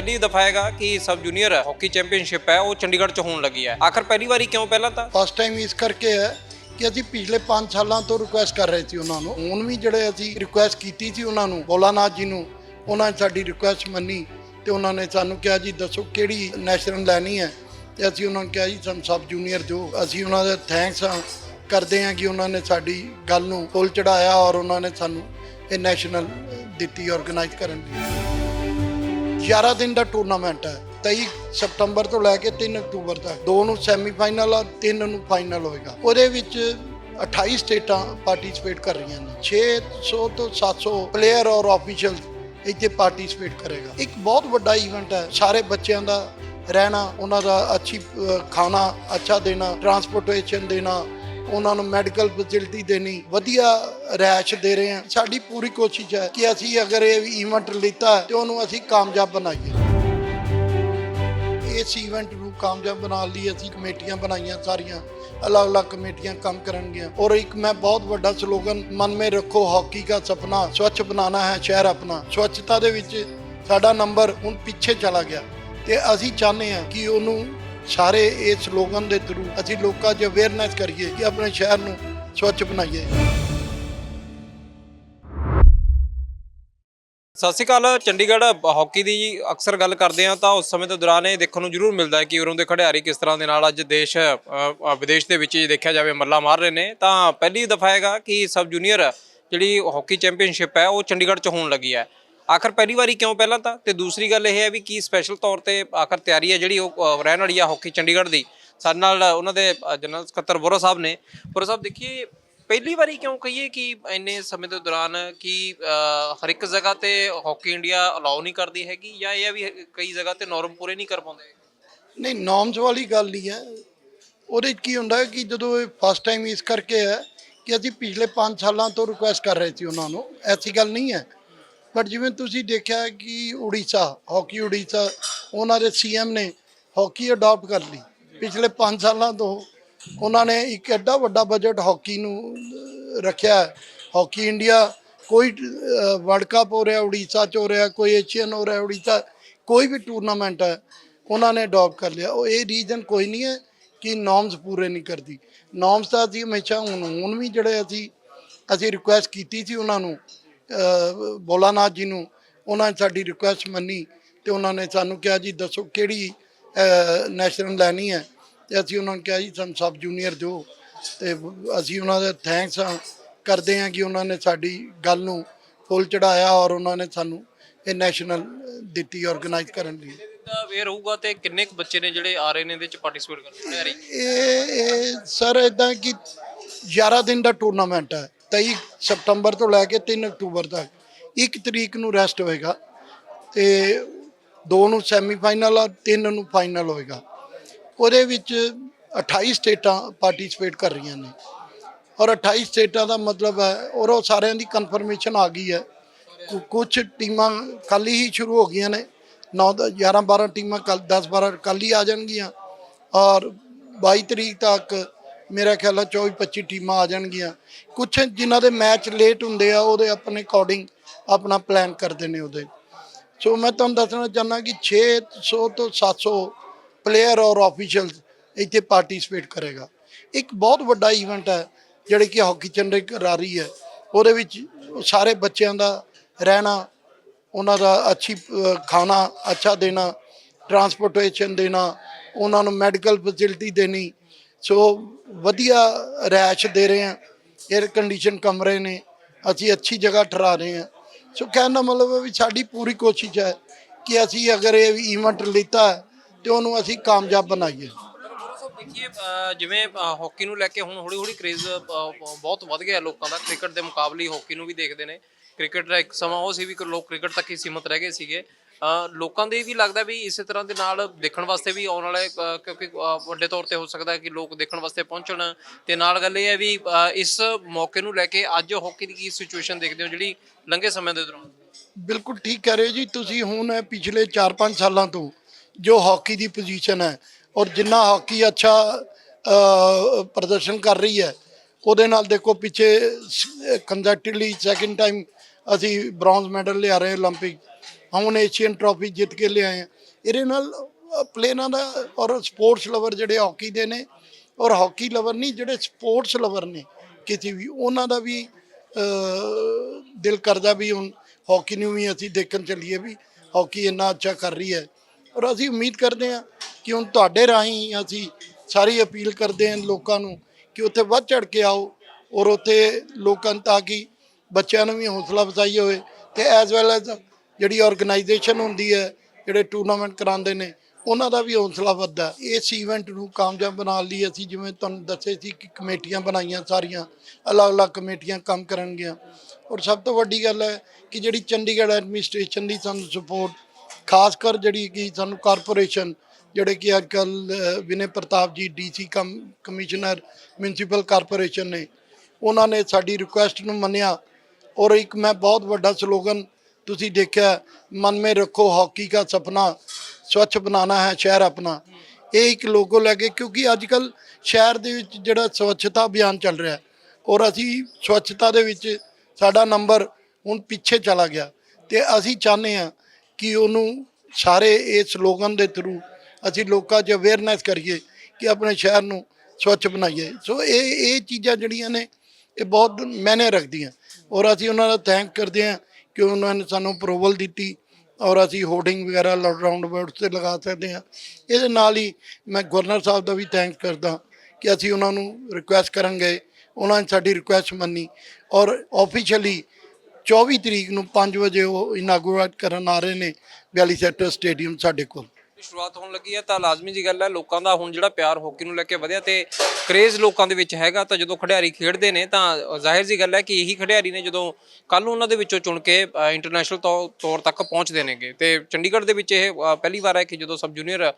ਪਹਿਲੀ ਦਫਾ ਹੈਗਾ ਕਿ ਸਬ ਜੂਨੀਅਰ ਹਾਕੀ ਚੈਂਪੀਅਨਸ਼ਿਪ ਹੈ, ਉਹ ਚੰਡੀਗੜ੍ਹ 'ਚ ਹੋਣ ਲੱਗੀ ਹੈ। ਆਖਰ ਪਹਿਲੀ ਵਾਰੀ ਕਿਉਂ ਪਹਿਲਾਂ ਤਾਂ? ਫਸਟ ਟਾਈਮ ਇਸ ਕਰਕੇ ਹੈ ਕਿ ਅਸੀਂ ਪਿਛਲੇ 5 ਸਾਲਾਂ ਤੋਂ ਰਿਕੁਐਸਟ ਕਰ ਰਹੇ ਸੀ ਉਹਨਾਂ ਨੂੰ। ਹੁਣ ਵੀ ਜਿਹੜੇ ਅਸੀਂ ਰਿਕੁਐਸਟ ਕੀਤੀ ਸੀ ਉਹਨਾਂ ਨੂੰ, ਭੋਲਾਨਾਥ ਜੀ ਨੂੰ, ਉਹਨਾਂ ਨੇ ਸਾਡੀ ਰਿਕੁਐਸਟ ਮੰਨੀ ਤੇ ਉਹਨਾਂ ਨੇ ਸਾਨੂੰ ਕਿਹਾ ਜੀ, ਦੱਸੋ ਕਿਹੜੀ ਨੈਸ਼ਨਲ ਲੈਣੀ ਹੈ? ਤੇ ਅਸੀਂ ਉਹਨਾਂ ਨੂੰ ਕਿਹਾ ਜੀ, ਸਾਨੂੰ ਸਬ ਜੂਨੀਅਰ ਜੋ ਅਸੀਂ ਉਹਨਾਂ ਦਾ ਥੈਂਕਸ ਕਰਦੇ ਹਾਂ ਕਿ ਉਹਨਾਂ ਨੇ ਸਾਡੀ ਗੱਲ ਨੂੰ ਫੁੱਲ ਚੜਾਇਆ ਔਰ ਉਹਨਾਂ ਨੇ ਸਾਨੂੰ ਇਹ ਨੈਸ਼ਨਲ ਦਿੱਤੀ ਆਰਗੇਨਾਈਜ਼ ਕਰਨ ਦੀ। 11 ਦਿਨ ਦਾ ਟੂਰਨਾਮੈਂਟ ਹੈ। 23 ਸਤੰਬਰ ਤੋਂ ਲੈ ਕੇ 3 ਅਕਤੂਬਰ ਤੱਕ। ਦੋ ਨੂੰ ਸੈਮੀਫਾਈਨਲ ਆ, ਤਿੰਨ ਨੂੰ ਫਾਈਨਲ ਹੋਏਗਾ। ਉਹਦੇ ਵਿੱਚ 28 ਸਟੇਟਾਂ ਪਾਰਟਿਸਿਪੇਟ ਕਰ ਰਹੀਆਂ ਨੇ। 600 ਤੋਂ 700 ਪਲੇਅਰ ਔਰ ਆਫੀਸ਼ੀਅਲ ਇੱਥੇ ਪਾਰਟਿਸਿਪੇਟ ਕਰੇਗਾ। ਇੱਕ ਬਹੁਤ ਵੱਡਾ ਇਵੈਂਟ ਹੈ। ਸਾਰੇ ਬੱਚਿਆਂ ਦਾ ਰਹਿਣਾ, ਉਹਨਾਂ ਦਾ ਅੱਛੀ ਖਾਣਾ, ਅੱਛਾ ਦੇਣਾ ਟਰਾਂਸਪੋਰਟੇਸ਼ਨ ਦੇਣਾ ਉਹਨਾਂ ਨੂੰ ਮੈਡੀਕਲ ਫੈਸਿਲਿਟੀ ਦੇਣੀ, ਵਧੀਆ ਰੈਸ਼ ਦੇ ਰਹੇ ਹਾਂ। ਸਾਡੀ ਪੂਰੀ ਕੋਸ਼ਿਸ਼ ਹੈ ਕਿ ਅਸੀਂ ਅਗਰ ਇਹ ਇਵੈਂਟ ਲਿੱਤਾ ਹੈ ਤੇ ਉਹਨੂੰ ਅਸੀਂ ਕਾਮਯਾਬ ਬਣਾਈਏ। ਇਸ ਇਵੈਂਟ ਨੂੰ ਕਾਮਯਾਬ ਬਣਾਉਣ ਲਈ ਅਸੀਂ ਕਮੇਟੀਆਂ ਬਣਾਈਆਂ ਸਾਰੀਆਂ, ਅਲੱਗ-ਅਲੱਗ ਕਮੇਟੀਆਂ ਕੰਮ ਕਰਨਗੀਆਂ। ਔਰ ਇੱਕ ਮੈਂ ਬਹੁਤ ਵੱਡਾ ਸਲੋਗਨ ਮਨ ਮੇ ਰੱਖੋ ਹਾਕੀ ਦਾ ਸੁਪਨਾ, ਸਵੱਛ ਬਣਾਉਣਾ ਹੈ ਸ਼ਹਿਰ ਆਪਣਾ। ਸਵੱਛਤਾ ਦੇ ਵਿੱਚ ਸਾਡਾ ਨੰਬਰ ਹੁਣ ਪਿੱਛੇ ਚਲਾ ਗਿਆ। ਤੇ ਅਸੀਂ ਚਾਹੁੰਦੇ ਹਾਂ ਕਿ ਉਹਨੂੰ ਸਾਰੇ ਇਸ ਸਲੋਗਨ ਦੇ ਥਰੂ ਅਸੀਂ ਲੋਕਾਂ 'ਚ ਅਵੇਅਰਨੈਸ ਕਰੀਏ ਕਿ ਆਪਣੇ ਸ਼ਹਿਰ ਨੂੰ ਸਵੱਛ ਬਣਾਈਏ। ਸਤਿ ਸ਼੍ਰੀ ਅਕਾਲ, ਚੰਡੀਗੜ੍ਹ ਹਾਕੀ ਦੀ ਅਕਸਰ ਗੱਲ ਕਰਦੇ ਆ ਤਾਂ ਉਸ ਸਮੇਂ ਦੇ ਦੌਰਾਨ ਇਹ ਦੇਖਣ ਨੂੰ ਜ਼ਰੂਰ ਮਿਲਦਾ ਹੈ ਕਿ ਉਰੋਂ ਦੇ ਖਿਡਾਰੀ ਕਿਸ ਤਰ੍ਹਾਂ ਦੇ ਨਾਲ ਅੱਜ ਦੇਸ਼ ਵਿਦੇਸ਼ ਦੇ ਵਿੱਚ ਦੇਖਿਆ ਜਾਵੇ ਮੱਲਾ ਮਾਰ ਰਹੇ ਨੇ। ਤਾਂ ਪਹਿਲੀ ਦਫਾ ਹੈਗਾ ਕਿ ਸਬ ਜੂਨੀਅਰ ਜਿਹੜੀ ਹਾਕੀ ਚੈਂਪੀਅਨਸ਼ਿਪ ਹੈ ਉਹ ਚੰਡੀਗੜ੍ਹ 'ਚ ਹੋਣ ਲੱਗੀ ਹੈ। ਆਖਰ ਪਹਿਲੀ ਵਾਰੀ ਕਿਉਂ ਪਹਿਲਾਂ ਤਾਂ? ਤੇ ਦੂਸਰੀ ਗੱਲ ਇਹ ਹੈ ਵੀ ਕੀ ਸਪੈਸ਼ਲ ਤੌਰ ਤੇ ਆਖਰ ਤਿਆਰੀ ਹੈ ਜਿਹੜੀ ਉਹ ਰਹਿਣ ਵਾਲੀ ਆ ਹਾਕੀ ਚੰਡੀਗੜ੍ਹ ਦੀ। ਸਾਡੇ ਨਾਲ ਉਹਨਾਂ ਦੇ ਜਨਰਲ ਸਕੱਤਰ ਬੋਰਾ ਸਾਹਿਬ ਨੇ। ਬੋਰਾ ਸਾਹਿਬ, ਦੇਖੀਏ, ਪਹਿਲੀ ਵਾਰੀ ਕਿਉਂ ਕਹੀਏ ਕਿ ਇੰਨੇ ਸਮੇਂ ਦੇ ਦੌਰਾਨ ਕਿ ਹਰ ਇੱਕ ਜਗ੍ਹਾ ਤੇ ਹਾਕੀ ਇੰਡੀਆ ਅਲਾਉ ਨਹੀਂ ਕਰਦੀ ਹੈਗੀ ਜਾਂ ਇਹ ਵੀ ਕਈ ਜਗ੍ਹਾ ਤੇ ਨਾਰਮ ਪੂਰੇ ਨਹੀਂ ਕਰ ਪਾਉਂਦੇ ਨਹੀਂ ਨੋਰਮਸ ਵਾਲੀ ਗੱਲ ਨਹੀਂ ਹੈ। ਉਹਦੇ 'ਚ ਕੀ ਹੁੰਦਾ ਕਿ ਜਦੋਂ ਇਹ ਫਸਟ ਟਾਈਮ ਇਸ ਕਰਕੇ ਹੈ ਕਿ ਅਸੀਂ ਪਿਛਲੇ 5 ਸਾਲਾਂ ਤੋਂ ਰਿਕੁਐਸਟ ਕਰ ਰਹੇ ਸੀ ਉਹਨਾਂ ਨੂੰ, ਐਸੀ ਗੱਲ ਨਹੀਂ ਹੈ। ਬਟ ਜਿਵੇਂ ਤੁਸੀਂ ਦੇਖਿਆ ਕਿ ਉੜੀਸਾ, ਹਾਕੀ ਉੜੀਸਾ, ਉਹਨਾਂ ਦੇ ਸੀਐਮ ਨੇ ਹਾਕੀ ਅਡਾਪਟ ਕਰ ਲਈ। ਪਿਛਲੇ 5 ਸਾਲਾਂ ਤੋਂ ਉਹਨਾਂ ਨੇ ਇੱਕ ਐਡਾ ਵੱਡਾ ਬਜਟ ਹਾਕੀ ਨੂੰ ਰੱਖਿਆ ਹੈ। ਹਾਕੀ ਇੰਡੀਆ ਕੋਈ ਵਰਲਡ ਕੱਪ ਹੋ ਰਿਹਾ, ਉੜੀਸਾ ਚ ਹੋ ਰਿਹਾ, ਕੋਈ ਏਸ਼ੀਅਨ ਹੋ ਰਿਹਾ, ਉੜੀਸਾ, ਕੋਈ ਵੀ ਟੂਰਨਾਮੈਂਟ ਹੈ, ਉਹਨਾਂ ਨੇ ਅਡਾਪਟ ਕਰ ਲਿਆ। ਉਹ ਇਹ ਰੀਜ਼ਨ ਕੋਈ ਨਹੀਂ ਹੈ ਕਿ ਨੋਰਮਸ ਪੂਰੇ ਨਹੀਂ ਕਰਦੀ। ਨੋਰਮਸ ਤਾਂ ਅਸੀਂ ਹਮੇਸ਼ਾ ਹੁਣ ਹੁਣ ਵੀ ਜਿਹੜੇ ਅਸੀਂ ਅਸੀਂ ਰਿਕੁਐਸਟ ਕੀਤੀ ਸੀ ਉਹਨਾਂ ਨੂੰ ਅਹ, ਭੋਲਾਨਾਥ ਜੀ ਨੂੰ ਉਹਨਾਂ ਨੇ ਸਾਡੀ ਰਿਕੁਐਸਟ ਮੰਨੀ ਤੇ ਉਹਨਾਂ ਨੇ ਸਾਨੂੰ ਕਿਹਾ ਜੀ ਦੱਸੋ ਕਿਹੜੀ ਨੈਸ਼ਨਲ ਲੈਣੀ ਹੈ? ਤੇ ਅਸੀਂ ਉਹਨਾਂ ਨੂੰ ਕਿਹਾ ਜੀ ਸਾਨੂੰ ਸਬ ਜੂਨੀਅਰ ਦਿਓ। ਤੇ ਅਸੀਂ ਉਹਨਾਂ ਦਾ ਥੈਂਕਸ ਕਰਦੇ ਹਾਂ ਕਿ ਉਹਨਾਂ ਨੇ ਸਾਡੀ ਗੱਲ ਨੂੰ ਫੁੱਲ ਚੜਾਇਆ ਔਰ ਉਹਨਾਂ ਨੇ ਸਾਨੂੰ ਇਹ ਨੈਸ਼ਨਲ ਦਿੱਤੀ ਆਰਗੇਨਾਈਜ਼ ਕਰਨ ਲਈ। ਇਹ ਰਹੂਗਾ ਤੇ ਕਿੰਨੇ ਕੁ ਬੱਚੇ ਨੇ ਜਿਹੜੇ ਆ ਰਹੇ ਨੇ ਇਹਦੇ ਵਿੱਚ ਪਾਰਟਿਸਿਪੇਟ ਕਰਨ ਤਿਆਰੀ? ਇਹ ਸਰ ਇਦਾਂ ਕਿ 11 ਦਿਨ ਦਾ ਟੂਰਨਾਮੈਂਟ ਹੈ। 23 ਸਤੰਬਰ ਤੋਂ ਲੈ ਕੇ 3 ਅਕਤੂਬਰ ਤੱਕ, ਇੱਕ ਤਰੀਕ ਨੂੰ ਰੈਸਟ ਹੋਏਗਾ ਤੇ ਦੋ ਨੂੰ ਸੈਮੀਫਾਈਨਲ ਔਰ ਤਿੰਨ ਨੂੰ ਫਾਈਨਲ ਹੋਏਗਾ। ਉਹਦੇ ਵਿੱਚ 28 ਸਟੇਟਾਂ ਪਾਰਟਿਸਿਪੇਟ ਕਰ ਰਹੀਆਂ ਨੇ। ਔਰ 28 ਸਟੇਟਾਂ ਦਾ ਮਤਲਬ ਹੈ, ਔਰ ਉਹ ਸਾਰਿਆਂ ਦੀ ਕਨਫਰਮੇਸ਼ਨ ਆ ਗਈ ਹੈ। ਕੁਝ ਟੀਮਾਂ ਕੱਲ ਹੀ ਸ਼ੁਰੂ ਹੋ ਗਈਆਂ ਨੇ। 9 11 12 ਟੀਮਾਂ ਕੱਲ 10 12 ਕੱਲ ਹੀ ਆ ਜਾਣਗੀਆਂ। ਔਰ 22 ਤਰੀਕ ਤੱਕ ਮੇਰਾ ਖਿਆਲ ਆ 24 25 ਟੀਮਾਂ ਆ ਜਾਣਗੀਆਂ। ਕੁਝ ਜਿਨ੍ਹਾਂ ਦੇ ਮੈਚ ਲੇਟ ਹੁੰਦੇ ਆ, ਉਹਦੇ ਆਪਣੇ ਅਕੋਰਡਿੰਗ ਆਪਣਾ ਪਲਾਨ ਕਰਦੇ ਨੇ ਉਹਦੇ। ਸੋ ਮੈਂ ਤੁਹਾਨੂੰ ਦੱਸਣਾ ਚਾਹੁੰਦਾ ਕਿ 600 ਤੋਂ 700 ਪਲੇਅਰ ਔਰ ਆਫੀਸ਼ੀਅਲ ਇੱਥੇ ਪਾਰਟਿਸਿਪੇਟ ਕਰੇਗਾ। ਇੱਕ ਬਹੁਤ ਵੱਡਾ ਇਵੈਂਟ ਹੈ, ਜਿਹੜੇ ਕਿ ਹਾਕੀ ਚੰਡੀਗੜ੍ਹ ਕਰਾ ਰਹੀ ਹੈ। ਉਹਦੇ ਵਿੱਚ ਸਾਰੇ ਬੱਚਿਆਂ ਦਾ ਰਹਿਣਾ, ਉਹਨਾਂ ਦਾ ਅੱਛੀ ਖਾਣਾ, ਅੱਛਾ ਦੇਣਾ ਟਰਾਂਸਪੋਰਟੇਸ਼ਨ ਦੇਣਾ, ਉਹਨਾਂ ਨੂੰ ਮੈਡੀਕਲ ਫੈਸਿਲਿਟੀ ਦੇਣੀ ਸੋ ਵਧੀਆ ਰੈਸ਼ ਦੇ ਰਹੇ ਹਾਂ 에ਅਰ ਕੰਡੀਸ਼ਨ ਕਮਰੇ ਨੇ ਅਸੀਂ ਅੱਛੀ ਜਗ੍ਹਾ ਠਹਿਰਾ ਰਹੇ ਹਾਂ। ਸੋ ਕਹਿਣ ਦਾ ਮਤਲਬ ਹੈ ਵੀ ਸਾਡੀ ਪੂਰੀ ਕੋਸ਼ਿਸ਼ ਹੈ ਕਿ ਅਸੀਂ ਅਗਰ ਇਹ ਇਵੈਂਟ ਲਿੱਤਾ ਹੈ ਤੇ ਉਹਨੂੰ ਅਸੀਂ ਕਾਮਯਾਬ ਬਣਾਈਏ। ਦੇਖੀਏ ਜਿਵੇਂ ਅ, ਹਾਕੀ ਨੂੰ ਲੈ ਕੇ ਹੁਣ ਹੌਲੀ ਹੌਲੀ ਕ੍ਰੇਜ਼ ਬਹੁਤ ਵੱਧ ਗਿਆ ਲੋਕਾਂ ਦਾ। ਕ੍ਰਿਕਟ ਦੇ ਮੁਕਾਬਲੇ ਹਾਕੀ ਨੂੰ ਵੀ ਦੇਖਦੇ ਨੇ। ਕ੍ਰਿਕਟ ਦਾ ਇੱਕ ਸਮਾਂ ਉਹ ਸੀ ਵੀ ਲੋਕ ਕ੍ਰਿਕਟ ਤੱਕ ਹੀ ਸੀਮਤ ਰਹਿ ਗਏ ਸੀਗੇ। ਲੋਕਾਂ ਦੇ ਵੀ ਲੱਗਦਾ ਵੀ ਇਸੇ ਤਰ੍ਹਾਂ ਦੇ ਨਾਲ ਦੇਖਣ ਵਾਸਤੇ ਵੀ ਆਉਣ ਵਾਲੇ ਅ, ਕਿਉਂਕਿ ਅ, ਵੱਡੇ ਤੌਰ ਤੇ ਹੋ ਸਕਦਾ ਹੈ ਕਿ ਲੋਕ ਦੇਖਣ ਵਾਸਤੇ ਪਹੁੰਚਣ ਤੇ ਨਾਲ ਗੱਲ ਇਹ ਹੈ ਵੀ ਅ, ਇਸ ਮੌਕੇ ਨੂੰ ਲੈ ਕੇ ਅੱਜ ਹਾਕੀ ਦੀ ਕੀ ਸਿਚੁਏਸ਼ਨ ਦੇਖਦੇ ਹੋ ਜਿਹੜੀ ਲੰਘੇ ਸਮੇਂ ਦੇ ਦੌਰਾਨ ਬਿਲਕੁਲ ਠੀਕ ਕਹਿ ਰਹੇ ਹੋ ਜੀ ਤੁਸੀਂ ਹੁਣ ਇਹ ਪਿਛਲੇ 4-5 ਸਾਲਾਂ ਤੋਂ ਜੋ ਹਾਕੀ ਦੀ ਪੋਜੀਸ਼ਨ ਹੈ ਔਰ ਜਿੰਨਾ ਹਾਕੀ ਅੱਛਾ ਅ, ਪ੍ਰਦਰਸ਼ਨ ਕਰ ਰਹੀ ਹੈ ਉਹਦੇ ਨਾਲ ਦੇਖੋ ਪਿੱਛੇ ਕੰਜ਼ੈਕਟਿਵਲੀ ਸੈਕਿੰਡ ਟਾਈਮ ਅਸੀਂ ਬ੍ਰੌਂਜ਼ ਮੈਡਲ ਲਿਆ ਰਹੇ 올림픽 ਹੁਣ ਏਸ਼ੀਅਨ ਟਰਾਫੀ ਜਿੱਤ ਕੇ ਲਿਆਏ ਆ। ਇਹਦੇ ਨਾਲ ਪਲੇਅਰਾਂ ਦਾ ਔਰ ਸਪੋਰਟਸ ਲਵਰ ਜਿਹੜੇ ਹਾਕੀ ਦੇ ਨੇ, ਔਰ ਹਾਕੀ ਲਵਰ ਨਹੀਂ, ਜਿਹੜੇ ਸਪੋਰਟਸ ਲਵਰ ਨੇ, ਕਿਸੇ ਵੀ, ਉਹਨਾਂ ਦਾ ਵੀ ਦਿਲ ਕਰਦਾ ਵੀ ਹੁਣ ਹਾਕੀ ਨੂੰ ਵੀ ਅਸੀਂ ਦੇਖਣ ਚੱਲੀਏ ਵੀ ਹਾਕੀ ਇੰਨਾ ਅੱਛਾ ਕਰ ਰਹੀ ਹੈ। ਔਰ ਅਸੀਂ ਉਮੀਦ ਕਰਦੇ ਹਾਂ ਕਿ ਹੁਣ ਤੁਹਾਡੇ ਰਾਹੀਂ ਅਸੀਂ ਸਾਰੀ ਅਪੀਲ ਕਰਦੇ ਹਾਂ ਲੋਕਾਂ ਨੂੰ ਕਿ ਉੱਥੇ ਵੱਧ ਚੜ ਕੇ ਆਓ ਔਰ ਉੱਥੇ ਲੋਕਾਂ ਤਾਂ ਕਿ ਬੱਚਿਆਂ ਨੂੰ ਵੀ ਹੌਸਲਾ ਅਫਜ਼ਾਈ ਹੋਵੇ ਤੇ ਐਜ਼ ਵੈਲ ਐਜ਼ ਜਿਹੜੀ ਆਰਗੇਨਾਈਜੇਸ਼ਨ ਹੁੰਦੀ ਹੈ, ਜਿਹੜੇ ਟੂਰਨਾਮੈਂਟ ਕਰਾਉਂਦੇ ਨੇ, ਉਹਨਾਂ ਦਾ ਵੀ ਹੌਸਲਾ ਵੱਧਦਾ ਇਸ ਇਵੈਂਟ ਨੂੰ ਕਾਮਯਾਬ ਬਣਾਉਣ ਲਈ ਅਸੀਂ, ਜਿਵੇਂ ਤੁਹਾਨੂੰ ਦੱਸੇ ਸੀ ਕਿ ਕਮੇਟੀਆਂ ਬਣਾਈਆਂ ਸਾਰੀਆਂ, ਅਲੱਗ-ਅਲੱਗ ਕਮੇਟੀਆਂ ਕੰਮ ਕਰਨਗੀਆਂ। ਔਰ ਸਭ ਤੋਂ ਵੱਡੀ ਗੱਲ ਹੈ ਕਿ ਜਿਹੜੀ ਚੰਡੀਗੜ੍ਹ ਐਡਮਿਨਿਸਟ੍ਰੇਸ਼ਨ ਦੀ ਸਾਨੂੰ ਸਪੋਰਟ ਖਾਸ ਕਰ ਜਿਹੜੀ ਕਿ ਸਾਨੂੰ ਕਾਰਪੋਰੇਸ਼ਨ ਜਿਹੜੇ ਕਿ ਅੱਜ ਕੱਲ Vinay Pratap ji DC cum commissioner municipal corporation ਨੇ, ਉਹਨਾਂ ਨੇ ਸਾਡੀ ਰਿਕੁਐਸਟ ਨੂੰ ਮੰਨਿਆ। ਔਰ ਇੱਕ ਮੈਂ ਬਹੁਤ ਵੱਡਾ ਸਲੋਗਨ ਤੁਸੀਂ ਦੇਖਿਆ, ਮਨ ਮੇ ਰੱਖੋ, ਹਾਕੀ ਦਾ ਸੁਪਨਾ ਸਵੱਛ ਬਣਾਉਣਾ ਹੈ, ਸ਼ਹਿਰ ਆਪਣਾ। ਇਹ ਇੱਕ ਲੋਗੋ ਲੈ ਕੇ, ਕਿਉਂਕਿ ਅੱਜ ਕੱਲ ਸ਼ਹਿਰ ਦੇ ਵਿੱਚ ਜਿਹੜਾ ਸਵੱਛਤਾ ਅਭਿਆਨ ਚੱਲ ਰਿਹਾ ਹੈ, ਔਰ ਅਸੀਂ ਸਵੱਛਤਾ ਦੇ ਵਿੱਚ ਸਾਡਾ ਨੰਬਰ ਹੁਣ ਪਿੱਛੇ ਚਲਾ ਗਿਆ। ਤੇ ਅਸੀਂ ਚਾਹੁੰਦੇ ਹਾਂ ਕਿ ਉਹਨੂੰ ਸਾਰੇ ਇਹ ਸਲੋਗਨ ਦੇ ਥਰੂ ਅਸੀਂ ਲੋਕਾਂ 'ਚ ਅਵੇਅਰਨੈਸ ਕਰੀਏ ਕਿ ਆਪਣੇ ਸ਼ਹਿਰ ਨੂੰ ਸਵੱਛ ਬਣਾਈਏ। ਸੋ ਇਹ ਇਹ ਚੀਜ਼ਾਂ ਜਿਹੜੀਆਂ ਨੇ, ਇਹ ਬਹੁਤ ਮੈਨੇ ਰੱਖਦੀਆਂ। ਔਰ ਅਸੀਂ ਉਹਨਾਂ ਦਾ ਥੈਂਕ ਕਰਦੇ ਹਾਂ ਕਿ ਉਹਨਾਂ ਨੇ ਸਾਨੂੰ ਅਪਰੂਵਲ ਦਿੱਤੀ ਔਰ ਅਸੀਂ ਹੋਰਡਿੰਗ ਵਗੈਰਾ ਰਾਉਂਡ ਅਬਾਊਟ ਤੇ ਲਗਾ ਸਕਦੇ ਹਾਂ। ਇਹਦੇ ਨਾਲ ਹੀ ਮੈਂ ਗਵਰਨਰ ਸਾਹਿਬ ਦਾ ਵੀ ਥੈਂਕਸ ਕਰਦਾ ਕਿ ਅਸੀਂ ਉਹਨਾਂ ਨੂੰ ਰਿਕੁਐਸਟ ਕਰਨ ਗਏ। ਉਹਨਾਂ ਨੇ ਸਾਡੀ ਰਿਕੁਐਸਟ ਮੰਨੀ ਔਰ ਆਫੀਸ਼ੀਅਲੀ 24 ਤਰੀਕ ਨੂੰ 5 ਵਜੇ ਉਹ ਇਨਾਗੂਰੇਟ ਕਰਨ ਆ ਰਹੇ ਨੇ 42 ਸੈਕਟਰ ਸਟੇਡੀਅਮ ਸਾਡੇ ਕੋਲ। ਸ਼ੁਰੂਆਤ ਹੋਣ ਲੱਗੀ ਹੈ ਤਾਂ ਲਾਜ਼ਮੀ ਜੀ ਗੱਲ ਹੈ, ਲੋਕਾਂ ਦਾ ਹੁਣ ਜਿਹੜਾ ਪਿਆਰ ਹਾਕੀ ਨੂੰ ਲੈ ਕੇ ਵਧਿਆ ਤੇ ਕਰੇਜ਼ ਲੋਕਾਂ ਦੇ ਵਿੱਚ ਹੈਗਾ ਤਾਂ ਜਦੋਂ ਖਿਡਾਰੀ ਖੇਡਦੇ ਨੇ ਤਾਂ ਜ਼ਾਹਿਰ ਜੀ ਗੱਲ ਹੈ ਕਿ ਇਹੀ ਖਿਡਾਰੀ ਨੇ ਜਦੋਂ ਕੱਲ ਨੂੰ ਉਹਨਾਂ ਦੇ ਵਿੱਚੋਂ ਚੁਣ ਕੇ ਇੰਟਰਨੈਸ਼ਨਲ ਤੌਰ ਤੱਕ ਪਹੁੰਚਦੇ ਨੇਗੇ ਤੇ ਚੰਡੀਗੜ੍ਹ ਦੇ ਵਿੱਚ ਇਹ ਪਹਿਲੀ ਵਾਰ ਹੈ ਕਿ ਜਦੋਂ ਸਬ ਜੂਨੀਅਰ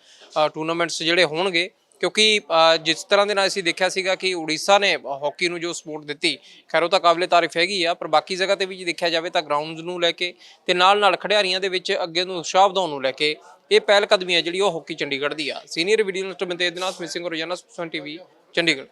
ਟੂਰਨਾਮੈਂਟਸ ਜਿਹੜੇ ਹੋਣਗੇ ਕਿਉਂਕਿ ਜਿਸ ਤਰ੍ਹਾਂ ਦੇ ਨਾਲ ਅਸੀਂ ਦੇਖਿਆ ਸੀਗਾ ਕਿ ਉੜੀਸਾ ਨੇ ਹਾਕੀ ਨੂੰ ਜੋ ਸਪੋਰਟ ਦਿੱਤੀ, ਖੈਰ ਉਹ ਤਾਂ ਕਾਬਲੇ ਤਾਰੀਫ ਹੈਗੀ ਆ, ਪਰ ਬਾਕੀ ਜਗ੍ਹਾ ਤੇ ਵੀ ਜੇ ਦੇਖਿਆ ਜਾਵੇ ਤਾਂ ਗਰਾਊਂਡਸ ਨੂੰ ਲੈ ਕੇ ਤੇ ਨਾਲ ਨਾਲ ਖਿਡਾਰੀਆਂ ਦੇ ਵਿੱਚ ਅੱਗੇ ਨੂੰ ਉਤਸ਼ਾਹ ਵਧਾਉਣ ਨੂੰ ਲੈ ਕੇ ਇਹ ਪਹਿਲ ਕਦਮੀ ਹੈ ਜਿਹੜੀ ਉਹ ਹਾਕੀ ਚੰਡੀਗੜ੍ਹ ਦੀ ਆ। ਸੀਨੀਅਰ ਵੀਡੀਓ ਜਰਨਲਿਸਟ ਬੰਦੇ ਦੇ ਨਾਲ ਸਮਿਤ ਸਿੰਘ ਰੋਜ਼ਾਨਾ ਸੁਪਨ ਟੀਵੀ, ਚੰਡੀਗੜ੍ਹ।